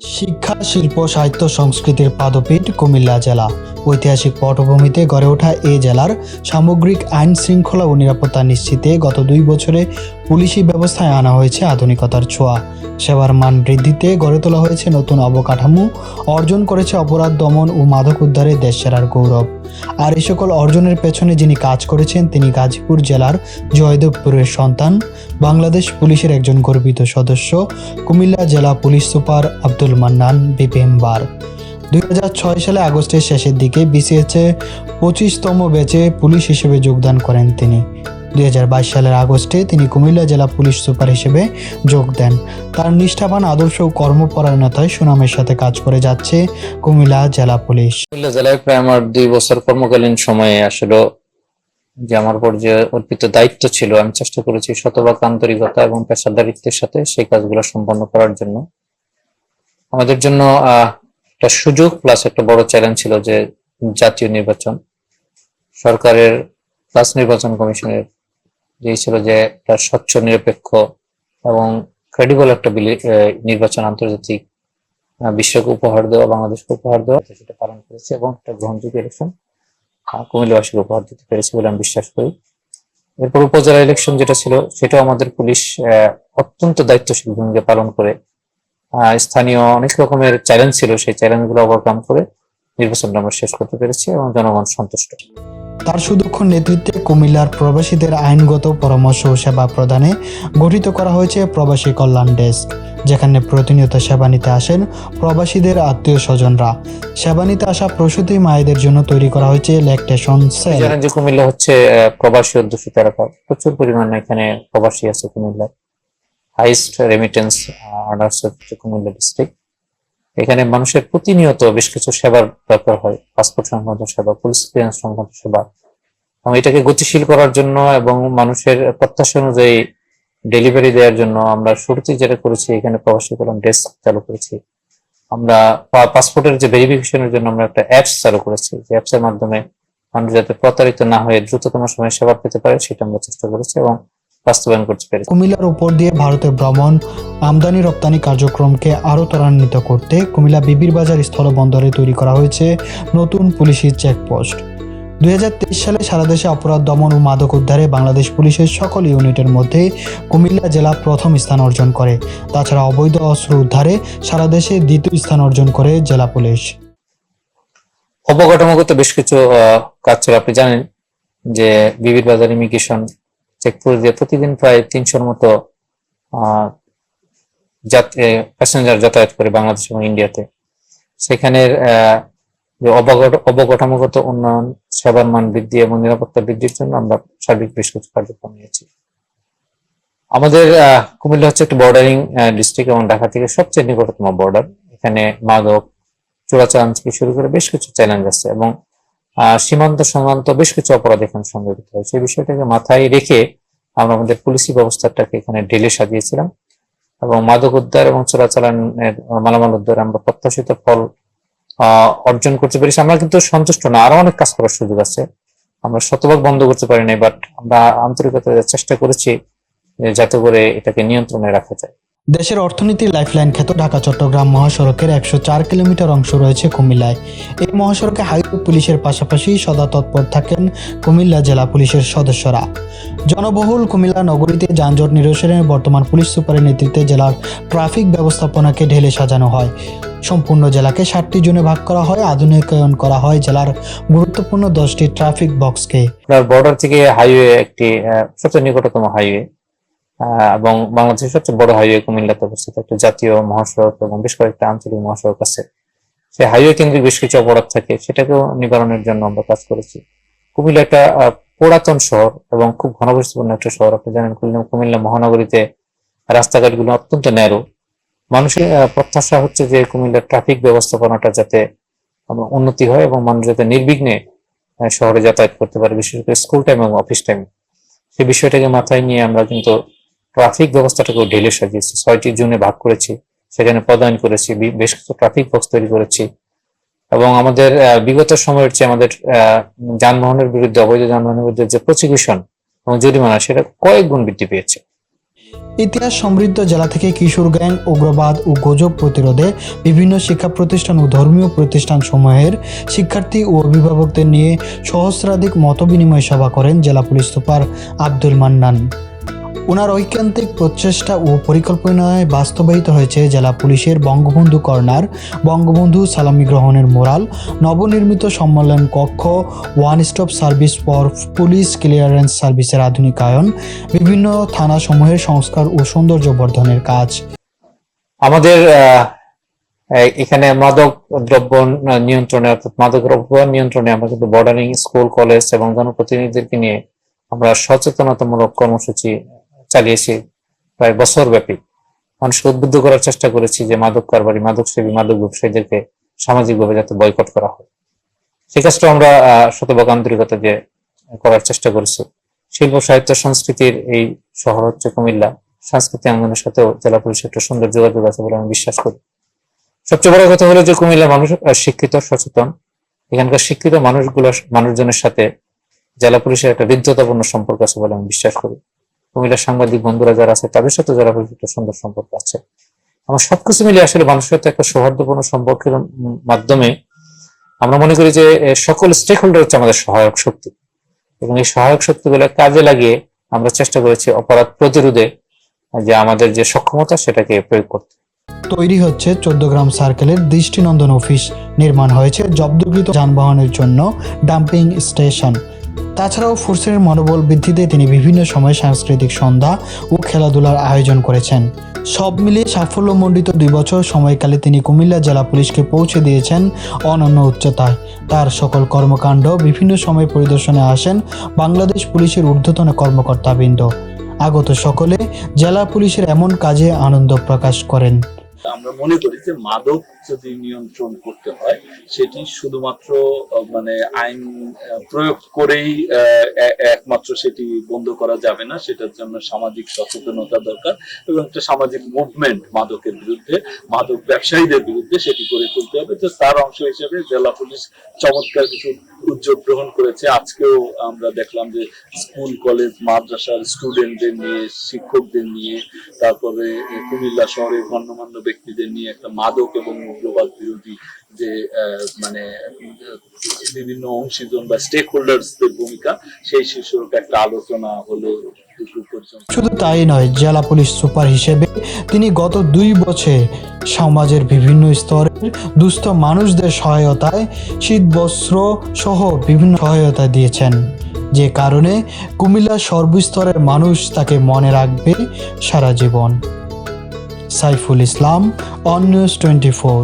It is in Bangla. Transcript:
শিক্ষা, শিল্প, সাহিত্য, সংস্কৃতির পাদপীঠ কুমিল্লা জেলা। ঐতিহাসিক পটভূমিতে গড়ে ওঠা এ জেলার সামগ্রিক আইন শৃঙ্খলা ও নিরাপত্তা নিশ্চিতে গত দুই বছরে পুলিশি ব্যবস্থায় আনা হয়েছে আধুনিকতার ছোঁয়া। সেবার মান বৃদ্ধিতে গড়ে তোলা হয়েছে নতুন অবকাঠামো। অর্জন করেছে অপরাধ, দমন ও মাদক উদ্ধারে দেশ সেরার গৌরব। আর এই সকল অর্জনের পেছনে যিনি কাজ করেছেন, তিনি গাজীপুর জেলার জয়দেবপুরের সন্তান। বাংলাদেশ পুলিশের একজন গর্বিত সদস্য, কুমিল্লা জেলা পুলিশ সুপার আব্দুল মান্নান বিপিএমবার দুই হাজার ছয় সালে আগস্টের শেষের দিকে বিসিএসে পঁচিশতম ব্যাচে পুলিশ হিসেবে যোগদান করেন তিনি। দুই হাজার বাইশ সালের আগস্টে তিনি কুমিল্লা জেলা পুলিশ সুপার হিসেবে যোগ দেন। তার নিষ্ঠাবান আদর্শ ও কর্মপরায়ণতায় সুনামের সাথে কাজ করে যাচ্ছে কুমিল্লা জেলা পুলিশ। কুমিল্লা জেলায় প্রায় আমার দুই বছর কর্মকালীন সময়ে আসলে যে আমার উপর যে অর্পিত দায়িত্ব ছিল, আমি চেষ্টা করেছি শতভাগ আন্তরিকতা এবং পেশাদারিত্বের সাথে সেই কাজগুলো সম্পন্ন করার জন্য। আমাদের জন্য একটা সুযোগ প্লাস একটা বড় চ্যালেঞ্জ ছিল যে জাতীয় নির্বাচন। সরকারের প্লাস নির্বাচন কমিশনের যে ছিল যে একটা স্বচ্ছ, নিরপেক্ষ এবং ক্রেডিবল একটা নির্বাচন আন্তর্জাতিক বিশ্বকে উপহার দেওয়া, বাংলাদেশকে উপহার দেওয়া সেটা পালন করেছে এবং একটা গ্রহণযোগ্য ইলেকশন কুমিল্লাবাসীকে উপহার দিতে পেরেছে বলে আমি বিশ্বাস করি। এরপর উপজেলা ইলেকশন যেটা ছিল, সেটাও আমাদের পুলিশ অত্যন্ত দায়িত্বশীল ভূমিকা পালন করে। স্থানীয় অনেক রকমের চ্যালেঞ্জ ছিল, সেই চ্যালেঞ্জগুলো ওভারকাম করে নির্বাচনটা আমরা শেষ করতে পেরেছি এবং জনগণ সন্তুষ্ট। তার সুদক্ষ নেতৃত্বে কুমিল্লার প্রবাসীদের আইনগত পরামর্শ সেবা প্রদানে গঠিত করা হয়েছে প্রবাসী কল্যাণ ডেস্ক, যেখানে প্রতিনিয়ত সেবা নিতে আসেন প্রবাসীদের আত্মীয় স্বজনরা। সেবা নিতে আসা প্রসূতি মায়েদের জন্য তৈরি করা হয়েছে ল্যাকটেশন সেল জানেন যে কুমিল্লা হচ্ছে প্রবাসী অধ্যুষিত এলাকা। প্রচুর পরিমাণে এখানে প্রবাসী আছে কুমিল্লায় হাইস্ট রেমিটেন্স আর্নার্স হচ্ছে কুমিল্লা ডিস্ট্রিক্ট এখানে মানুষের প্রতিনিয়ত বেশ কিছু সেবার দরকার হয়। পাসপোর্ট সংক্রান্ত সেবা পুলিশ ক্লিয়ারেন্স সংক্রান্ত সেবা। এবং এটাকে গতিশীল করার জন্য এবং মানুষের প্রত্যাশা অনুযায়ী ডেলিভারি দেওয়ার জন্য আমরা শুরুতে যেটা করেছি, এখানে প্রবাসী কল্যাণ ডেস্ক চালু করেছি। আমরা পাসপোর্টের যে ভেরিফিকেশনের জন্য আমরা একটা অ্যাপস চালু করেছি। যে অ্যাপস এর মাধ্যমে মানুষ যাতে প্রতারিত না হয়ে দ্রুততম সময়ে সেবা পেতে পারে, সেটা আমরা চেষ্টা করেছি এবং বাস্তবায়ন করতে পেরেছি। কুমিল্লার উপর দিয়ে ভারতের ভ্রমণ আমদানি রপ্তানি কার্যক্রমকে আরও ত্বরান্বিত করতে কুমিল্লা বিবির বাজার স্থল বন্দরে তৈরি করা হয়েছে নতুন পুলিশি চেকপোস্ট। দুই হাজার তেইশ সালে সারা দেশে অপরাধ দমন ও মাদক উদ্ধারে বাংলাদেশ পুলিশের সকল ইউনিটের মধ্যে কুমিল্লা জেলা প্রথম স্থান অর্জন করে। তাছাড়া অবৈধ অস্ত্র উদ্ধারে সারা দেশে দ্বিতীয় স্থান অর্জন করে জেলা পুলিশ। অবকাঠামোগত বেশ কিছু কাজ ছিল আপনি জানেন যে বিবির বাজার ইমিগ্রেশন চেকপোস্ট দিয়ে প্রতিদিন প্রায় তিনশোর মতো প্যাসেঞ্জার যাতায়াত করে বাংলাদেশ এবং ইন্ডিয়াতে। সেখানের অবকাঠামোগত উন্নয়ন, সেবার মান বৃদ্ধি এবং নিরাপত্তা বৃদ্ধির জন্য আমরা সার্বিক বেশ কিছু কার্যক্রম নিয়েছি। আমাদের কুমিল্লা হচ্ছে একটি বর্ডারিং ডিস্ট্রিক্ট এবং ঢাকা থেকে সবচেয়ে নিকটতম বর্ডার এখানে মাদক, চোরাচালান থেকে শুরু করে বেশ কিছু চ্যালেঞ্জ আছে এবং সীমান্ত সংক্রান্ত বেশ কিছু অপরাধ এখানে সংঘটিত হয় সেই বিষয়টাকে মাথায় রেখে আমরা আমাদের পুলিশি ব্যবস্থাটাকে এখানে ঢেলে সাজিয়েছিলাম এবং মাদক উদ্ধার এবং চোরাচালানের মালামাল উদ্ধার আমরা প্রত্যাশিত ফল অর্জন করতে পেরেছি। আমরা কিন্তু সন্তুষ্ট না, আরও অনেক কাজ করার সুযোগ আছে। আমরা শতভাগ বন্ধ করতে পারি নাই বাট আমরা আন্তরিকতার চেষ্টা করেছি যাতে করে এটাকে নিয়ন্ত্রণে রাখা যায়। দেশের অর্থনীতির লাইফলাইন খ্যাত ঢাকা, চট্টগ্রাম মহাসড়কের একশো চার কিলোমিটার অংশ রয়েছে কুমিল্লায়। এই মহাসড়কে হাইওয়ে পুলিশের পাশাপাশি সদা তৎপর থাকেন কুমিল্লা জেলা পুলিশের সদস্যরা। জনবহুল কুমিল্লা নগরীতে যানজট নিরসনের বর্তমান পুলিশ সুপারের নেতৃত্বে জেলার ট্রাফিক ব্যবস্থাপনাকে ঢেলে সাজানো হয়। সম্পূর্ণ জেলাকে ষাটটি জোনে ভাগ করা হয়, আধুনিকায়ন করা হয় জেলার গুরুত্বপূর্ণ দশটি ট্রাফিক বক্সকে। বর্ডার থেকে হাইওয়ে একটি সবচেয়ে নিকটতম হাইওয়ে এবং বাংলাদেশের সবচেয়ে বড় হাইওয়ে কুমিল্লাতে অবস্থিত একটা জাতীয় মহাসড়ক এবং বেশ কয়েকটা আঞ্চলিক মহাসড়ক আছে। সেই হাইওয়ে কেন্দ্রিক বেশ কিছু অপরাধ থাকে, সেটাকেও নিবারণের জন্য আমরা কাজ করেছি। কুমিল্লা একটা পুরাতন শহর এবং খুব ঘনবসতিপূর্ণ একটা শহর। আপনি জানেন কুমিল্লা কুমিল্লা মহানগরীতে রাস্তাঘাটগুলো অত্যন্ত ন্যারো মানুষের প্রত্যাশা হচ্ছে যে কুমিল্লার ট্রাফিক ব্যবস্থাপনাটা যাতে উন্নতি হয় এবং মানুষ যাতে নির্বিঘ্নে শহরে যাতায়াত করতে পারে, বিশেষ করে স্কুল টাইম এবং অফিস টাইম সেই বিষয়টাকে মাথায় নিয়ে আমরা কিন্তু ট্রাফিক ব্যবস্থাটাকে ঢেলে সাজিয়েছি ছয়টি জোনে ভাগ করেছি, সেখানে পদায়ন করেছি বেশ কিছু ট্রাফিক বক্স তৈরি করেছি। এবং আমাদের বিগত সময়ের চেয়ে আমাদের যানবাহনের বিরুদ্ধে, অবৈধ যানবাহনের বিরুদ্ধে যে প্রসিকিউশন এবং জরিমানা, সেটা কয়েক গুণ বৃদ্ধি পেয়েছে। ইতিহাস সমৃদ্ধ জেলা থেকে কিশোর গ্যাং, উগ্রবাদ ও গুজব প্রতিরোধে বিভিন্ন শিক্ষা প্রতিষ্ঠান ও ধর্মীয় প্রতিষ্ঠান সমূহের শিক্ষার্থী ও অভিভাবকদের নিয়ে সহস্রাধিক মতবিনিময় সভা করেন জেলা পুলিশ সুপার আব্দুল মান্নান। ওনার ঐকান্তিক প্রচেষ্টা ও পরিকল্পনায় বাস্তবায়িত হয়েছে জেলা পুলিশের বঙ্গবন্ধু কর্নার, বঙ্গবন্ধু সালামি গ্রহণের মোরাল, নবনির্মিত সম্মেলন কক্ষ, one stop service for police clearance সার্ভিসের আধুনিকায়ন, বিভিন্ন থানাসমূহের সংস্কার ও সৌন্দর্য বর্ধনের কাজ। আমাদের এখানে মাদক দ্রব্য নিয়ন্ত্রণে, অর্থাৎ মাদক দ্রব্য নিয়ন্ত্রণে আমরা কিন্তু বর্ডারিং, স্কুল, কলেজ এবং জনপ্রতিনিধিদেরকে নিয়ে আমরা সচেতনতামূলক কর্মসূচি চালিয়েছি প্রায় বছর ব্যাপী। মানুষকে উদ্বুদ্ধ করার চেষ্টা করেছি যে মাদক কারবারি, মাদক সেবী, মাদক ব্যবসায়ীদেরকে সামাজিকভাবে যাতে বয়কট করা হয়। সেই কাজটা আমরা শতভাগ আন্তরিকতা দিয়ে করার চেষ্টা করেছি। শিল্প, সাহিত্য, সংস্কৃতির এই শহর হচ্ছে কুমিল্লা। সাংস্কৃতিক অঙ্গনের সাথেও জেলা পুলিশের একটা সুন্দর যোগাযোগ আছে বলে আমি বিশ্বাস করি। সবচেয়ে বড় কথা হলো যে কুমিল্লা মানুষ শিক্ষিত, সচেতন। এখানকার শিক্ষিত মানুষগুলো, মানুষজনের সাথে জেলা পুলিশের একটা হৃদ্যতাপূর্ণ সম্পর্ক আছে বলে আমি বিশ্বাস করি। কুমিল্লার সাংবাদিক বন্ধুরা যারা আছে, তাদের সাথে যারা একটা সুন্দর সম্পর্ক আছে। আমার সবকিছু মিলে আসলে মানুষের সাথে একটা সৌহার্দ্যপূর্ণ সম্পর্কের মাধ্যমে আমরা মনে করি যে সকল স্টেক হোল্ডার হচ্ছে আমাদের সহায়ক শক্তি। এবং এই সহায়ক শক্তিগুলো কাজে লাগিয়ে আমরা চেষ্টা করেছি অপরাধ প্রতিরোধে যে আমাদের যে সক্ষমতা, সেটাকে প্রয়োগ করতে। তৈরি হচ্ছে চোদ্দগ্রাম সার্কেলের দৃষ্টিনন্দন অফিস। নির্মাণ হয়েছে জব্দকৃত যানবাহনের জন্য ডাম্পিং স্টেশন। তাছাড়াও ফোর্সের মনোবল বৃদ্ধিতে তিনি বিভিন্ন সময় সাংস্কৃতিক সন্ধ্যা ও খেলাধুলার আয়োজন করেছেন। সব মিলিয়ে সাফল্যমণ্ডিত দুই বছর সময়কালে তিনি কুমিল্লা জেলা পুলিশকে পৌঁছে দিয়েছেন অনন্য উচ্চতায়। তার সকল কর্মকাণ্ড বিভিন্ন সময় পরিদর্শনে আসেন বাংলাদেশ পুলিশের ঊর্ধ্বতন কর্মকর্তাবৃন্দ। আগত সকলে জেলা পুলিশের এমন কাজে আনন্দ প্রকাশ করেন। আমরা মনে করি যে মাদক যদি নিয়ন্ত্রণ করতে হয়, সেটি শুধুমাত্র মানে আইন প্রয়োগ করেই একমাত্র সেটি বন্ধ করা যাবে না। সেটার জন্য সামাজিক সচেতনতা দরকার এবং একটা সামাজিক মুভমেন্ট মাদকের বিরুদ্ধে, মাদক ব্যবসায়ীদের বিরুদ্ধে সেটি করে তুলতে হবে। তো তার অংশ হিসেবে জেলা পুলিশ চমৎকার কিছু উদ্যোগ গ্রহণ করেছে। আজকেও আমরা দেখলাম যে স্কুল, কলেজ, মাদ্রাসার স্টুডেন্টদের নিয়ে, শিক্ষকদের নিয়ে, তারপরে কুমিল্লা শহরের গণ্যমান্য ব্যক্তিদের নিয়ে একটা মাদক এবং উগ্রবাদ বিরোধী যে মানে বিভিন্ন অংশীজন বা স্টেক হোল্ডার্সদের ভূমিকা, সেই শীর্ষক একটা আলোচনা হলো শুধু তাই নয়, জেলা পুলিশ সুপার হিসেবে তিনি গত দুই বছর সমাজের বিভিন্ন স্তরের দুস্থ মানুষদের সহায়তায় শীত বস্ত্র সহ বিভিন্ন সহায়তা দিয়েছেন। যে কারণে কুমিল্লার সর্বস্তরের মানুষ তাকে মনে রাখবে সারা জীবন। Saiful Islam on news twenty four